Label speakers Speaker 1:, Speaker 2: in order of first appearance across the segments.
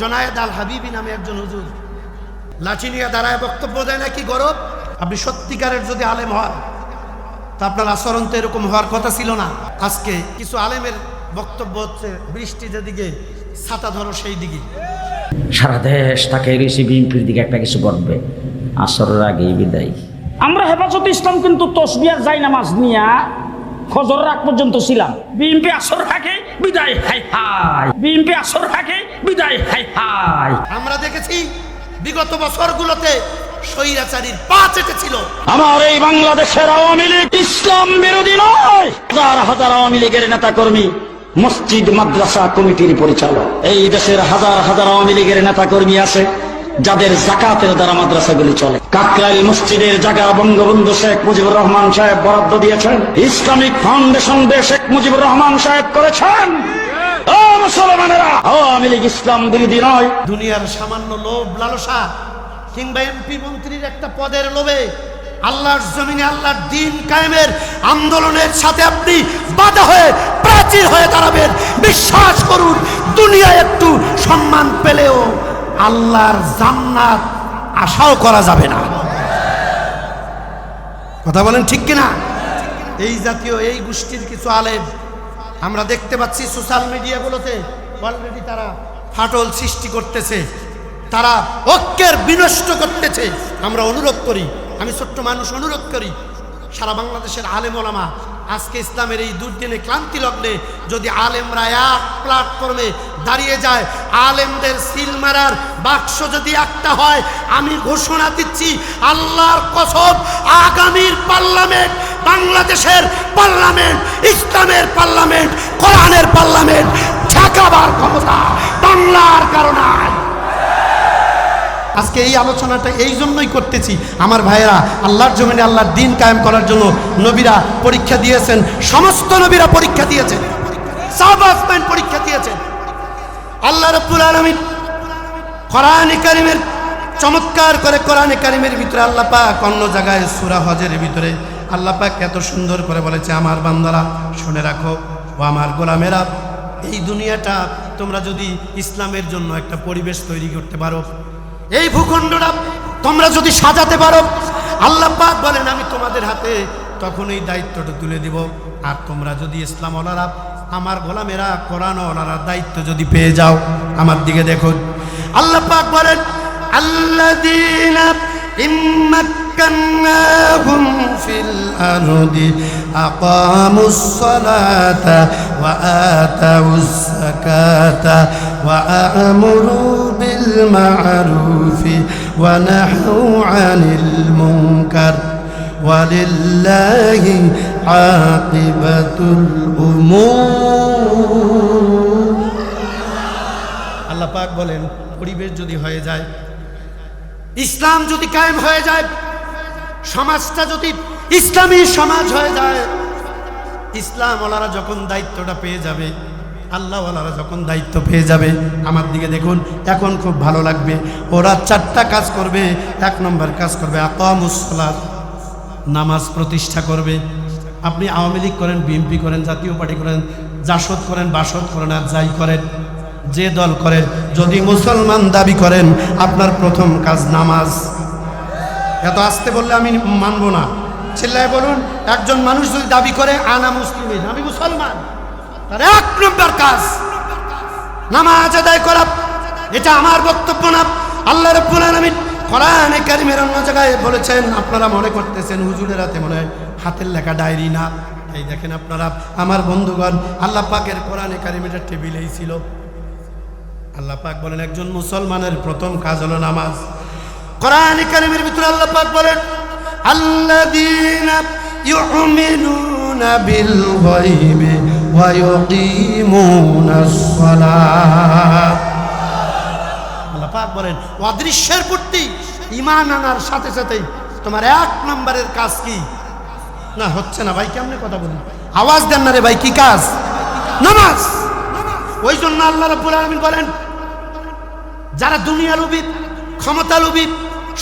Speaker 1: জনায়েদ আল হাবিবি নামে একজন হুজুর। লাঠি নিয়ে দাঁড়ায় বক্তব্য দেয় নাকি গরব? আপনি সত্যিকারের যদি আলেম হন, তা আপনার আচরণ তো এরকম হওয়ার কথা ছিল না। আজকে কিছু আলেমের বক্তব্য হচ্ছে, বৃষ্টি যেদিকে, ছাতা ধরো সেই দিকে।
Speaker 2: সারা দেশ তাকে ঋষি বিএনপির দিকে একটা কিছু করবে। আসরের আগেই বিদায়। আমরা হেফাজত ইসলাম কিন্তু তসবিয়ার যাই নামাজ নিয়া ফজর রাগ পর্যন্ত ছিলাম। বিএনপি আসর রাখে বিদায় হাই হাই। বিএনপি আসর রাখে বিদায় হাই হাই।
Speaker 1: আমরা দেখেছি বিগত বছরগুলোতে স্বৈরাচারীর পা চেটেছিল।
Speaker 2: আমার এই বাংলাদেশের আওয়ামী লীগ ইসলাম বিরোধী নয়। হাজার হাজার আওয়ামী লীগের নেতা কর্মী মসজিদ মাদ্রাসা কমিটির পরিচালক। এই দেশের হাজার হাজার আওয়ামী লীগের নেতা কর্মী আছে। যাদের জাকাতের দ্বারা মাদ্রাসাগুলি চলে। কাকরাইল মসজিদের জায়গা বঙ্গবন্ধু শেখ মুজিবুর রহমান সাহেব বরাদ্দ দিয়েছেন। ইসলামিক ফাউন্ডেশন দিয়ে শেখ মুজিবুর রহমান সাহেব করেছেন। ইসলাম নয়।
Speaker 1: দুনিয়ার সামান্য লোভ, লালসা, কিংবা একটা পদের লোভে আল্লাহর আল্লাহর দিন কায়েমের আন্দোলনের সাথে আপনি বাধা হয়ে প্রাচীর হয়ে দাঁড়াবেন। বিশ্বাস করুন দুনিয়া একটু সম্মান পেলেও আল্লাহর জান্নাত আশাও করা যাবে না। কথা বলেন ঠিক কিনা? এই জাতীয় এই গোষ্ঠীর কিছু আলেম, আমরা দেখতে পাচ্ছি সোশ্যাল মিডিয়াগুলোতে অলরেডি তারা ফাটল সৃষ্টি করতেছে, তারা ঐক্যের বিনষ্ট করতেছে। আমরা অনুরোধ করি, আমি ছোট্ট মানুষ অনুরোধ করি সারা বাংলাদেশের আলেম ওলামা, আজকে ইসলামের এই দুর্দিনে ক্লান্তি লগ্নে যদি আলেমরা এক প্ল্যাটফর্মে দাঁড়িয়ে যায়, আলেমদের সিল মারার বাক্স যদি একটা হয়, আমি ঘোষণা দিচ্ছি, আল্লাহর কসব আগামীর পার্লামেন্ট, বাংলাদেশের পার্লামেন্ট, ইসলামের পার্লামেন্ট, কোরআনের পার্লামেন্ট ঠেকাবার ক্ষমতা বাংলার কারণায় আজকে এই আলোচনাটা এই জন্যই করতেছি। আমার ভাইয়েরা, আল্লাহর জমিনে আল্লাহর দিন কায়েম করার জন্য নবীরা পরীক্ষা দিয়েছেন, সমস্ত নবীরা পরীক্ষা দিয়েছেন। সাহবাসমেন্ট পরীক্ষা দিয়েছেন। আল্লাহ রব্বুল আলমিন কোরআন কারিমের চমৎকার করে কোরআন কারিমের ভিতরে আল্লাহ পাক অন্য জায়গায় সুরা হজের ভিতরে আল্লাহ পাক এত সুন্দর করে বলেছে, আমার বান্দারা, শুনে রাখো, ও আমার গোলামেরা, এই দুনিয়াটা তোমরা যদি ইসলামের জন্য একটা পরিবেশ তৈরি করতে পারো এই ভূখণ্ডটা তোমরা যদি সাজাতে পারো আল্লাহ পাক বলেন আমি তোমাদের হাতে তখন এই দায়িত্বটা তুলে দিব আর তোমরা যদি ইসলাম ওলারা আমার গোলামেরা কোরআন ওলারা দায়িত্ব যদি পেয়ে যাও আমার দিকে দেখো আল্লাহ পাক বলেন الذين إن مكناهم في الأرض أقاموا الصلاة وآتوا الزكاة وأمروا بالمعروف ونهوا عن المنكر ولله عاقبة الأمور আল্লাহ পাক বলেন পরিবেশ যদি হয়ে যায় ইসলাম যদি কায়েম হয়ে যায় সমাজটা যদি ইসলামী সমাজ হয়ে যায় ইসলাম ওলারা যখন দায়িত্বটা পেয়ে যাবে আল্লাহ ওলারা যখন দায়িত্ব পেয়ে যাবে, আমার দিকে দেখুন, এখন খুব ভালো লাগবে। ওরা চারটা কাজ করবে, এক নম্বর কাজ করবে আকামুসলাত নামাজ প্রতিষ্ঠা করবে। আপনি আওয়ামী লীগ করেন, বিএনপি করেন, জাতীয় পার্টি করেন, জাসদ করেন, বাসদ করেন, আর যাই করেন, যে দল করেন, যদি মুসলমান দাবি করেন, আপনার প্রথম কাজ নামাজ। এত আসতে বললে আমি মানব না। চিল্লায় বলুন, একজন মানুষ যদি দাবি করে, আনা মুসলিম, আমি মুসলমান। তার এক নম্বর কাজ। নামাজ আদায় করা। এটা আমার বক্তব্য না। আল্লাহ রব্বুল কোরআনে কারিমের অন্য জায়গায় বলেছেন, আপনারা মনে করতেছেন, হুজুরের হাতে মনে হয় হাতের লেখা ডায়েরি না। এই দেখেন আপনারা, আমার বন্ধুগণ, আল্লাহ পাকের কোরআনে কারিমের টেবিলেই ছিল। আল্লাহ পাক বলেন, একজন মুসলমানের প্রথম কাজ হলো নামাজ। কোরআন কারিমের ভিতরে আল্লাহ পাক বলেন, আল্লাযীনা ইউমিনুনা বিল গায়বি। ওয়া ইউকিমুনাস সালাত আল্লাহ পাক বলেন, অদৃশ্যের প্রতি ঈমান আনার সাথে সাথে তোমার এক নম্বরের কাজ কি? না, হচ্ছে না, ভাই, কেমনে কথা বলি আওয়াজ দেন না রে ভাই, কি কাজ? নামাজ। ওই জন্য আল্লাহ রাব্বুল আলামিন বলেন, যারা দুনিয়া লোভী ক্ষমতা লোভী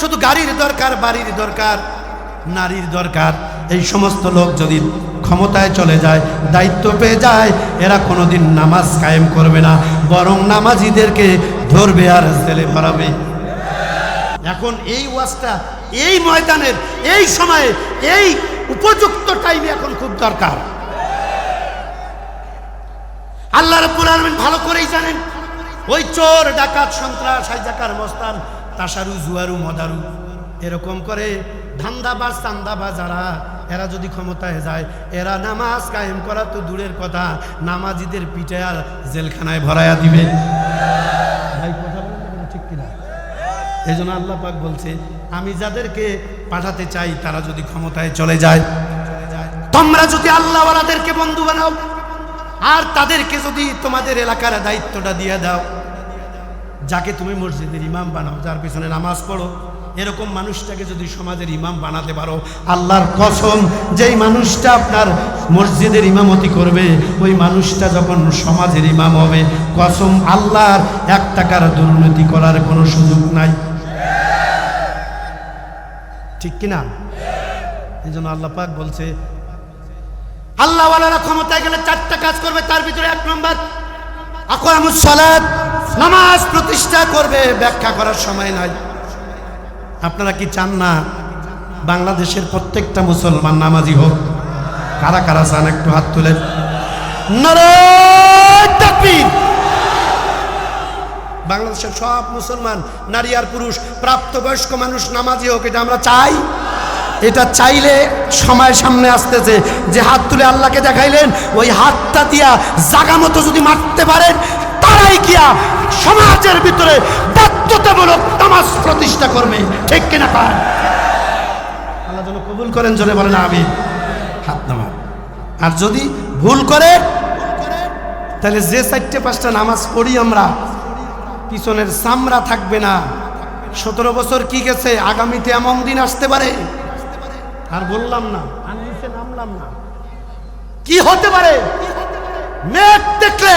Speaker 1: শুধু গাড়ির দরকার, বাড়ির দরকার, নারীর দরকার, এই সমস্ত লোক যদি ক্ষমতায় চলে যায়, দায়িত্ব পেয়ে যায়, এরা কোনোদিন নামাজ কায়েম করবে না, বরং নামাজিদেরকে ধরবে আর জেলে ভরাবে এখন এই ওয়াজটা এই ময়দানের, এই সময়ে, এই উপযুক্ত টাইমে এখন খুব দরকার। আল্লাহ রাব্বুল আলামিন ভালো করেই জানেন, ওই চোর, ডাকাত, সন্ত্রাস, হাইজাকার, মস্তান, তাসারু, জুয়ারু, মদারু, এরকম করে ধান্দাবাজ, চান্দাবাজ যারা এরা যদি ক্ষমতায় যায় এরা নামাজ কায়েম করা তো দূরের কথা নামাজিদের পিঠে আর জেলখানায় ভরায়া দিবে। ভাই কথা বলেন না, ঠিক কিনা? এই জন্য আল্লাহ পাক বলছে আমি যাদেরকে পাঠাতে চাই তারা যদি ক্ষমতায় চলে যায় তোমরা যদি আল্লাহওয়ালাদেরকে বন্ধু বানাও আর তাদেরকে যদি তোমাদের এলাকার দায়িত্বটা দিয়ে দাও যাকে তুমি মসজিদের ইমাম বানাও যার পিছনে নামাজ পড়ো এরকম মানুষটাকে যদি সমাজের ইমাম বানাতে পারো, আল্লাহর কসম, যেই মানুষটা আপনার মসজিদের ইমামতি করবে, ওই মানুষটা যখন সমাজের ইমাম হবে, কসম আল্লাহর এক টাকার দুর্নীতি করার কোনো সুযোগ নাই। ঠিক কিনা? এই জন্য আল্লাহ পাক বলছে আল্লাহওয়ালারা ক্ষমতায় গেলে চারটা কাজ করবে, তার ভিতরে এক নম্বর আকরামুস সালাত, নামাজ প্রতিষ্ঠা করবে, ব্যাখ্যা করার সময় নাই। আপনারা কি চান না বাংলাদেশের প্রত্যেকটা মুসলমান নামাজি হোক? কারা কারা চান একটু হাত তুলেন বাংলাদেশের সব মুসলমান, নারী আর পুরুষ, প্রাপ্তবয়স্ক মানুষ নামাজি হোক, এটা আমরা চাই। এটা চাইলে সময় সামনে আসতেছে যে হাত তুলে আল্লাহকে দেখাইলেন, ওই হাতটা দিয়া জাগা মতো যদি মারতে পারেন, তারাই কিয়া সমাজের ভিতরে বাধ্যতামূলক নামাজ প্রতিষ্ঠা করবে ঠিক কিনা পান আল্লাহ যেন কবুল করেন জনে বলেন আমি হাত নামা আর যদি ভুল করে তাহলে যে চারটে পাঁচটা নামাজ পড়ি আমরা পিছনের চামড়া থাকবে না। সতেরো বছর কি গেছে আগামীতে এমন দিন আসতে পারে? আর বললাম না। আর নিচে নামলাম না। কি হতে পারে? মেঘ দেখলে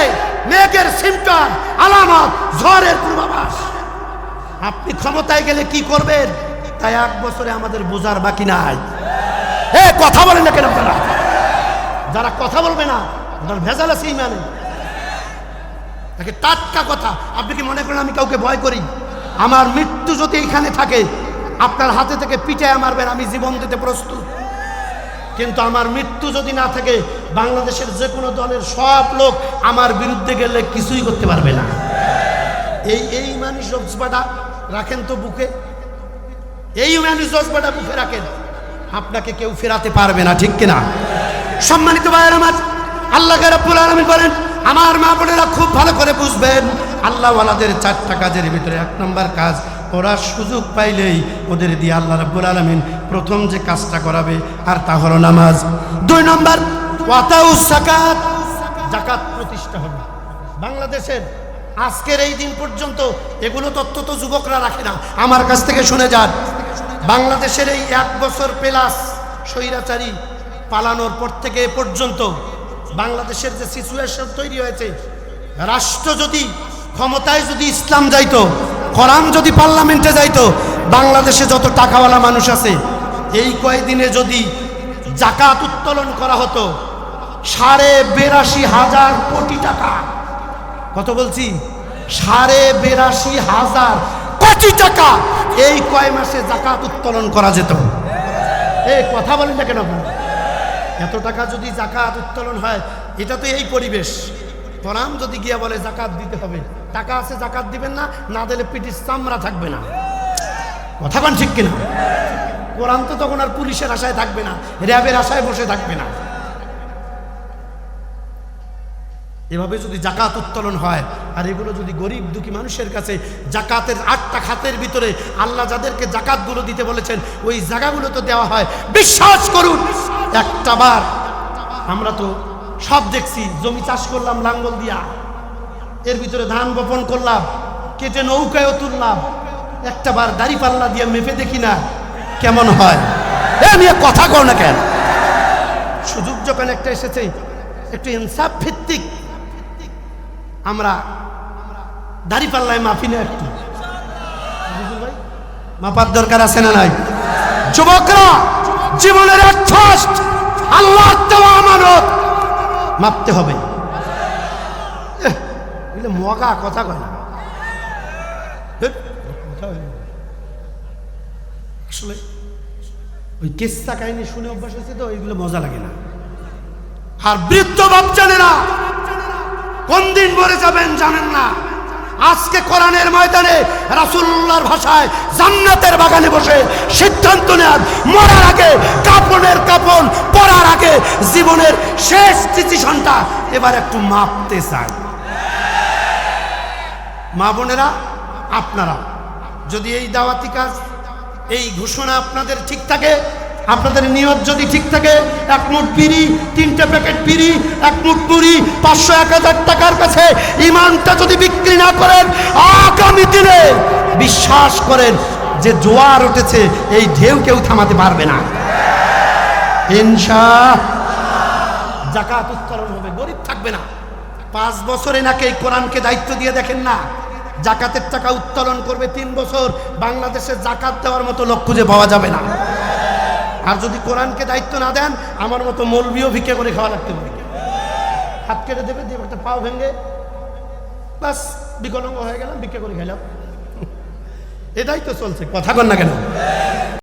Speaker 1: মেঘের সিমটম আলামত ঝড়ের পূর্বাভাস। আপনি ক্ষমতায় গেলে কি করবেন? তাই এক বছরে আমাদের বোঝার বাকি নাই। এ, কথা বলেন না কেন আপনারা? যারা কথা বলবে না ওনার ভেজাল আছে ইমানে। তাকে টাটকা কথা। আপনি কি মনে করেন আমি কাউকে ভয় করি? আমার মৃত্যু যদি এখানে থাকে, আপনার হাতে থেকে পিটায় মারবেন, আমি জীবন দিতে প্রস্তুত। কিন্তু আমার মৃত্যু যদি না থাকে, বাংলাদেশের যে কোনো দলের সব লোক আমার বিরুদ্ধে গেলে কিছুই করতে পারবে না। এই এই মানুষ রাখেন তো বুকে। এই মানুষ জজবাটা বুকে রাখেন। আপনাকে কেউ ফেরাতে পারবে না, ঠিক কিনা? সম্মানিত ভাইয়ের আমার আল্লাহ রাব্বুল আলামিন বলেন আমার মা বোনেরা খুব ভালো করে বুঝবেন, আল্লাহওয়ালাদের চারটা কাজের ভিতরে এক নম্বর কাজ ওরা সুযোগ পাইলেই ওদের দিয়ে আল্লাহ রাব্বুল আলামিন প্রথম যে কাজটা করাবে, আর তা হলো নামাজ। দুই নম্বর জাকাত প্রতিষ্ঠা হবে। বাংলাদেশের আজকের এই দিন পর্যন্ত এগুলো তথ্য তো যুবকরা রাখে না। আমার কাছ থেকে শুনে যান। বাংলাদেশের এই এক বছর প্লাস স্বৈরাচারী পালানোর পর থেকে এ পর্যন্ত বাংলাদেশের যে সিচুয়েশন তৈরি হয়েছে, রাষ্ট্র যদি ক্ষমতায় যদি ইসলাম যাইতো, কোরআন যদি পার্লামেন্টে যাইতো, বাংলাদেশে যত টাকাওয়ালা মানুষ আছে, এই কয়দিনে যদি জাকাত উত্তোলন করা হতো, সাড়ে বেরাশি হাজার কোটি টাকা কত বলছি? সাড়ে বেরাশি হাজার কোটি টাকা এই কয় মাসে জাকাত উত্তোলন করা যেত। এই কথা বলেন না কেন? এত টাকা যদি জাকাত উত্তোলন হয়, এটা তো এই পরিবেশ। কোরআন যদি গিয়া বলে জাকাত দিতে হবে, টাকা আছে জাকাত দিবেন না না দিলে পিটির চামড়া থাকবে না। কথা বল ঠিক কিনা? কোরআন তো তখন আর পুলিশের আশায় থাকবে না, র্যাবের আশায় বসে থাকবে না। এভাবে যদি জাকাত উত্তোলন হয়, আর এগুলো যদি গরিব দুঃখী মানুষের কাছে জাকাতের আটটা খাতের ভিতরে আল্লাহ যাদেরকে জাকাতগুলো দিতে বলেছেন, ওই জায়গাগুলো তো দেওয়া হয়। বিশ্বাস করুন, একটা বার আমরা তো সব দেখছি, জমি চাষ করলাম, লাঙ্গল দিয়া। এর ভিতরে ধান বপন করলাম, কেটে নৌকায়ও তুললাম। একটা বার দাড়ি পাল্লা দিয়ে মেপে দেখি না কেমন হয়। আমি কথা কর না কেন। সুযোগ যখন একটা এসেছে, একটু ইনসাফ ভিত্তিক আমরা দাড়ি পাল্লায় মাফি না একটু। মাপার দরকার আছে না নাই? যুবকরা, জীবনের এক ফার্স্ট আল্লাহ আমানত। মাপতে হবে। মগা কথা কয় না। না। আসলে ওই কেসা কাহিনী শুনে অভ্যাস হয়েছে তো ওইগুলো মজা লাগে না। আর বৃদ্ধ বাচ্চানেরা কোন দিন মরে যাবেন জানেন না? আজকে কোরআনের ময়দানে রাসূলুল্লাহর ভাষায় জান্নাতের বাগানে বসে সিদ্ধান্ত নেন, মরার আগে, কাপনের কাপন পরার আগে জীবনের শেষ ডিসিশনটা এবার একটু মাপতে চায় মা বোনেরা, আপনারা, যদি এই দাওয়াতি কাজ, এই ঘোষণা আপনাদের ঠিক থাকে আপনাদের নিয়ত যদি ঠিক থাকে, এক মুঠ বিড়ি, তিনটে প্যাকেট বিড়ি, এক মুঠ মুড়ি, পাঁচশো এক হাজার টাকার কাছে ইমানটা যদি বিক্রি না করেন, আগামী দিনে বিশ্বাস করেন যে জোয়ার উঠেছে, এই ঢেউ কেউ থামাতে পারবে না। ইনশা জাকাত উত্তোলন হবে, গরিব থাকবে না। পাঁচ বছরে নাকি এই কোরআনকে দায়িত্ব দিয়ে দেখেন না? জাকাতের টাকা উত্তোলন করবে তিন বছর, বাংলাদেশে জাকাত দেওয়ার মতো লোক খুঁজে পাওয়া যাবে না। আর যদি কোরআনকে দায়িত্ব না দেন, আমার মতো মলবিও ভিক্ষে করে খাওয়া লাগতে পারে। হাত কেটে দেবে, দিয়ে একটা পাও ভেঙে বাস বিকলঙ্গ হয়ে গেলাম, ভিক্ষে করে খেলাম। এটাই তো চলছে। কথা কন না কেন?